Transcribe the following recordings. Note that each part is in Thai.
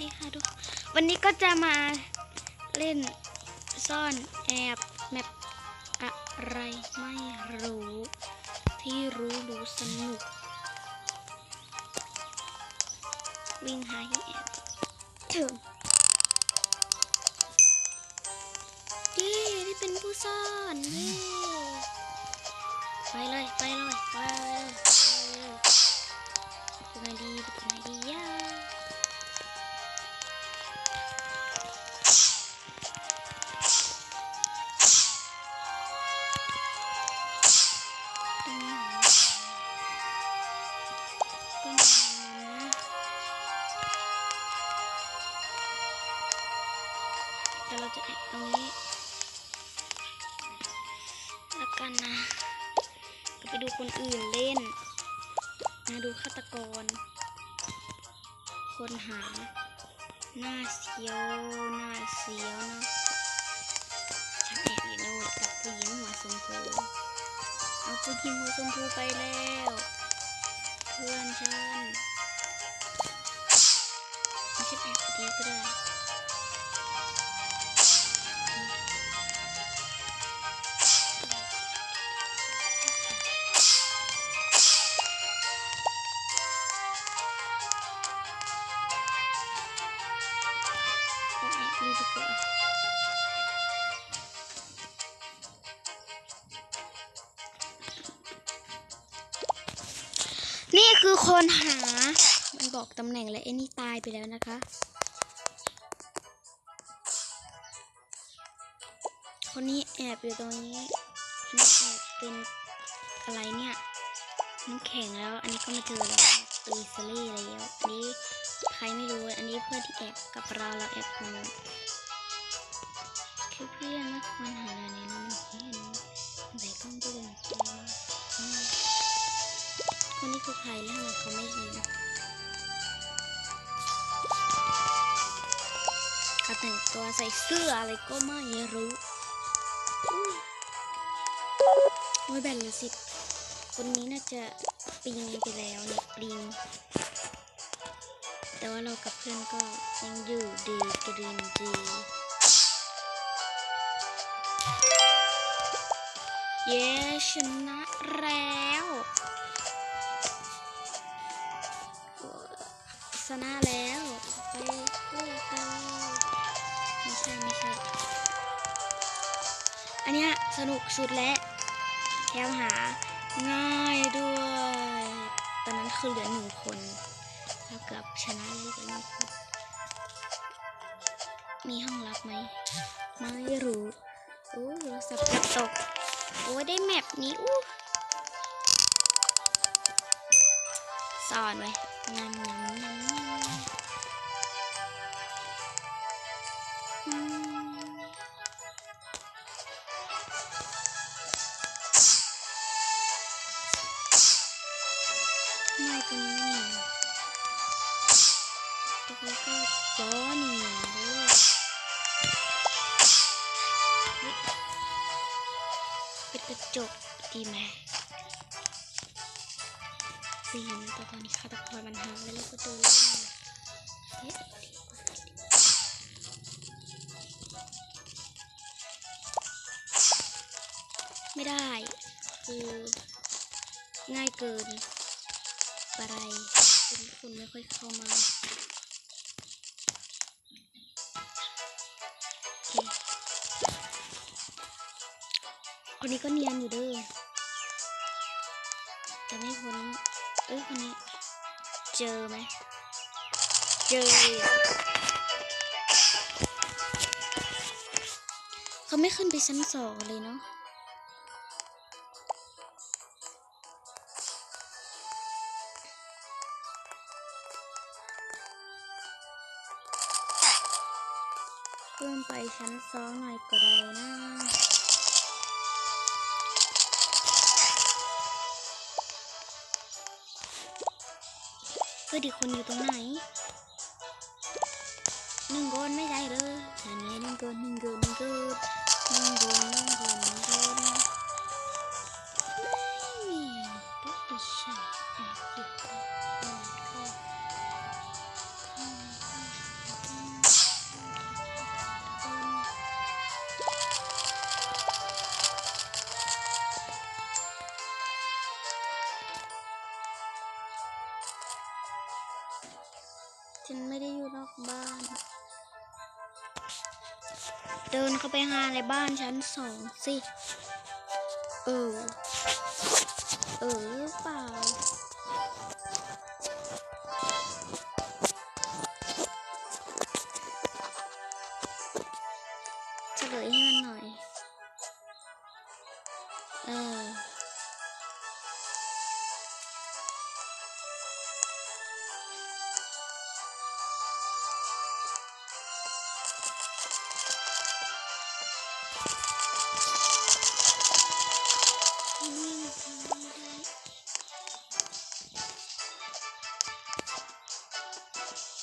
ดีค่ะทุกวันนี้ก็จะมาเล่นซ่อนแอบแมปอะไรไม่รู้ ที่รู้รู้สนุก วิ่งหาที่แอบถึงเย้ได้เป็นผู้ซ่อนเย้ไปเลย ไปเลย ไปเลยไปเลยไปไหนดีไปไหนดีย่ ตรงนี้ แล้วกันนะ ก็ไปดูคนอื่นเล่นมาดูฆาตกร คนหา หน้าเสียว หน้าเสียวน้าฉันแอบอยู่โน่นกับผู้หญิงหัวชมพูเอาผู้หญิงหัวชมพูไปแล้ว เพื่อนฉันไม่ใช่แอบดีก็ได้ นี่คือคนหา มันบอกตำแหน่งแล้วไอ้นี่ตายไปแล้วนะคะ คนนี้แอบอยู่ตรงนี้นนี้แอบเป็นอะไรเนี่ยน้ำแข็งแล้ว อันนี้ก็มาเจอแล้วตุยซลี่แล้วอันนี้ใครไม่รู้ อันนี้เพื่อนที่แอบกับเราเราแอบอยู่คือ เพื่อนนะควรหาอะไรในนี้เห็นใส่กล้องดูหน่อยอืมคนนี้คือใครแล้วทำไมเขาไม่ยิงเขาแต่งตัวใส่เสื้ออะไรก็ไม่รู้อุ้ยโอ้ยแบนเหลยสิบคนนี้น่าจะปิงไปแล้วเนี่ยปิงแต่ว่าเรากับเพื่อนก็ยังอยู่ดีกรีนดี เย้ชนะแล้วชนะแล้วไปคู่กันไม่ใช่ไม่ใช่อันเนี้ยสนุกสุดและแถมหาง่ายด้วย ตอนนั้นคือเหลือหนึ่งคนแล้วเกือบชนะเลยเหลือหนึ่งคนมีห้องลับไหมไม่รู้โอ้โทรศัพท์กระตก โอ้ยได้แมปนี้อู้สอนไว้งามงามงามอืมไม่ตรงนี้ตรงนี้ก็จอนี่ ดีไหมปีนแต่ตอนนี้ฆาตกรมันหาแล้วก็เดินไม่ได้ คือง่ายเกินไปเป็นคนไม่ค่อยเข้ามาโอเคคนนี้ก็เนียนอยู่เด้อ จะไม่พ้นเอ้ยคนนี้ เจอไหม เจอ เขาไม่ขึ้นไปชั้นสองเลยเนาะขึ้นไปชั้นสองหน่อยก็ได้นะ เออดีคนอยู่ตรงไหน หนึ่งคนไม่ได้เลยอันนี้ เดินเข้าไปหาในบ้านชั้นสองสิ เออ เออ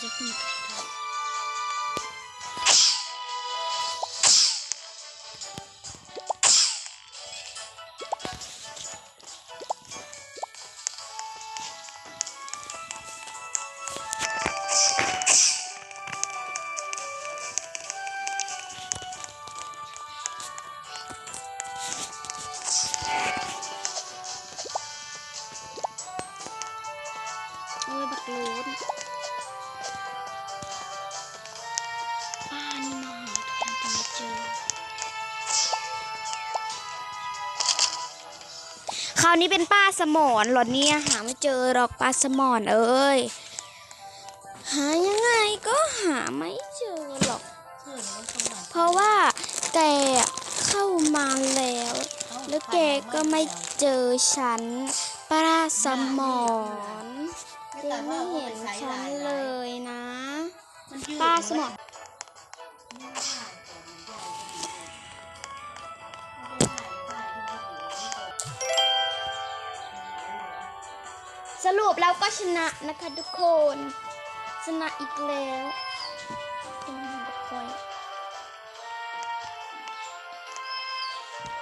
เร ราวนี้เป็นป้าสมอนเหรอเนี่ยหาไม่เจอหรอกป้าสมอนเอ้ยหายังไงก็หาไม่เจอหรอก เพราะว่าแกเข้ามาแล้ว แล้วแกก็ไม่เจอฉันป้าสมอนแกไม่เห็นฉันเลยนะ ป้าสมอน รุปเราก็ชนะนะคะทุกคน ชนะอีกแล้วทุกคน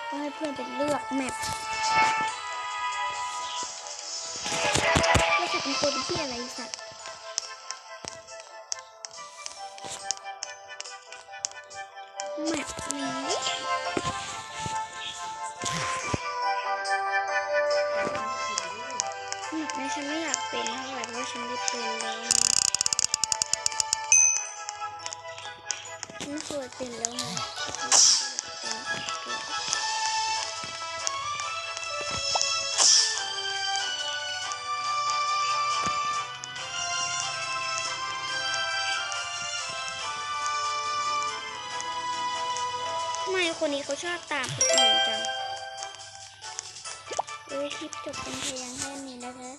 ก็ให้เพื่อนไปเลือกแมปแล้วสัตว์เป็นตัวเป็นที่อะไรสัต คนนี้เขาชอบตามคนอื่นจังเอ้ยคลิปจบเป็นเพียงแค่นี้นะคะ